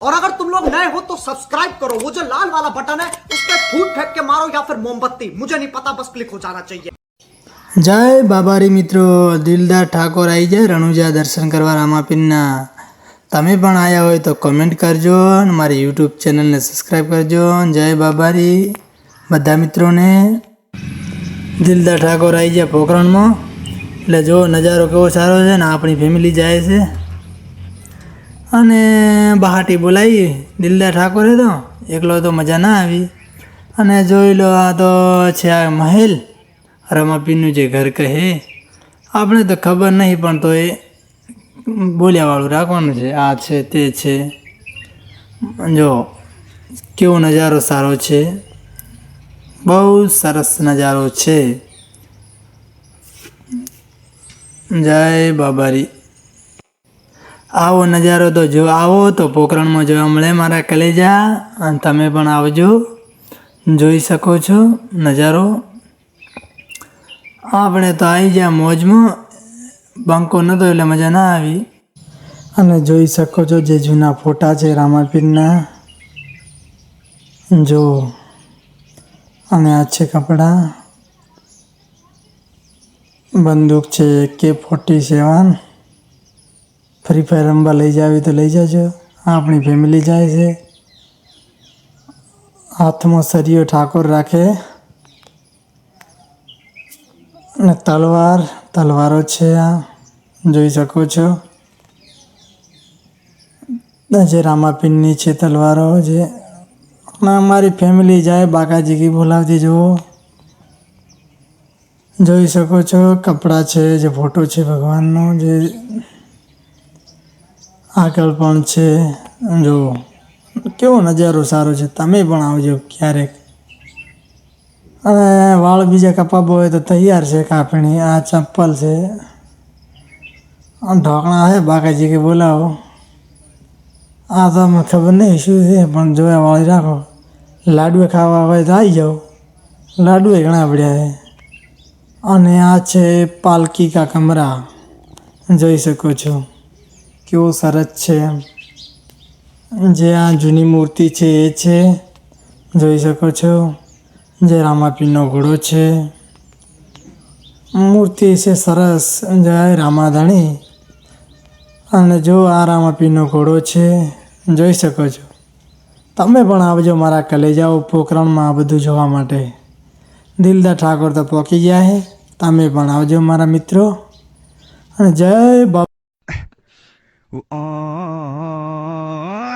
और अगर तुम लोग नए हो तो सब्सक्राइब करो वो जो लाल वाला बटन है उस पर फूट फेंक के मारो या फिर मोमबत्ती मुझे नहीं पता बस क्लिक हो जाना चाहिए જય બાબારી મિત્રો દિલદાર ઠાકોર આવી જાય રણુજા દર્શન કરવા રામાપીરના તમે પણ આવ્યા હોય તો કમેન્ટ કરજો અને મારી યુટ્યુબ ચેનલને સબસ્ક્રાઈબ કરજો જય બાબારી બધા મિત્રોને દિલદાર ઠાકોર આવી જાય પોખરણમાં એટલે જો નજારો કેવો સારો છે ને આપણી ફેમિલી જાય છે અને બહાટી બોલાવી દિલદાર ઠાકોરે તો, એકલો તો મજા ના આવી. અને જોઈ લો આ તો છે આ મહેલ. રમાપીનું જે ઘર કહે. આપણે તો ખબર નહીં પણ તો એ બોલ્યાવાળું રાખવાનું છે. આ છે, તે છે. જો, કેવો નજારો સારો છે. બહુ સરસ નજારો છે. જય બાબારી. આવો નજારો તો જો આવો, તો પોખરણમાં જોવા મળે મારા કલેજા. અને તમે પણ આવજો. જોઈ શકો છો નજારો. આપણે તો આવી ગયા મોજમાં. બંકો નહોતો એટલે મજા ના આવી. અને જોઈ શકો છો જે જૂના ફોટા છે રામાપીરના. જો, અને આ છે કપડાં. બંદૂક છે કે ફોર્ટી સેવન. ફ્રી ફાયર રમવા લઈ જાવી તો લઈ જજો. આપણી ફેમિલી જાય છે. હાથમાં સરિયો ઠાકોર રાખે. અને તલવાર, તલવારો છે આ. જોઈ શકો છો. જે રામાપીનની છે તલવારો જે. અમારી ફેમિલી જાય, બાકાજી કી બોલાવતી જુઓ. જોઈ શકો છો, કપડાં છે, જે ફોટો છે ભગવાનનો, જે આગળ પણ છે. જો, કેવો નજારો સારો છે. તમે પણ આવજો ક્યારેક. અને વાળ બીજા કપાબો હોય તો તૈયાર છે કાપણી. આ ચપ્પલ છે. ઢોકણા છે, બાકાજી કે બોલાવો. આ તો અમને ખબર નહીં શું છે, પણ જોયા વાળી રાખો. લાડુ ખાવા હોય તો આવી જાઓ. લાડુ ઘણા પડ્યા છે. અને આ છે પાલકી કા કમરા. જોઈ શકો છો. કેવો સરસ છે. જે આ જૂની મૂર્તિ છે એ છે. જોઈ શકો છો. જે રામાપીરનો ઘોડો છે. મૂર્તિ છે સરસ. જય રામાધણી. અને જો આ રામાપીરનો ઘોડો છે, જોઈ શકો છો. તમે પણ આવજો મારા કલેજાઓ પોકરણમાં આ બધું જોવા માટે. દિલદા ઠાકોર તો પહોંચી ગયા છે તમે પણ આવજો મારા મિત્રો. અને જય બાબા Ooh, ah.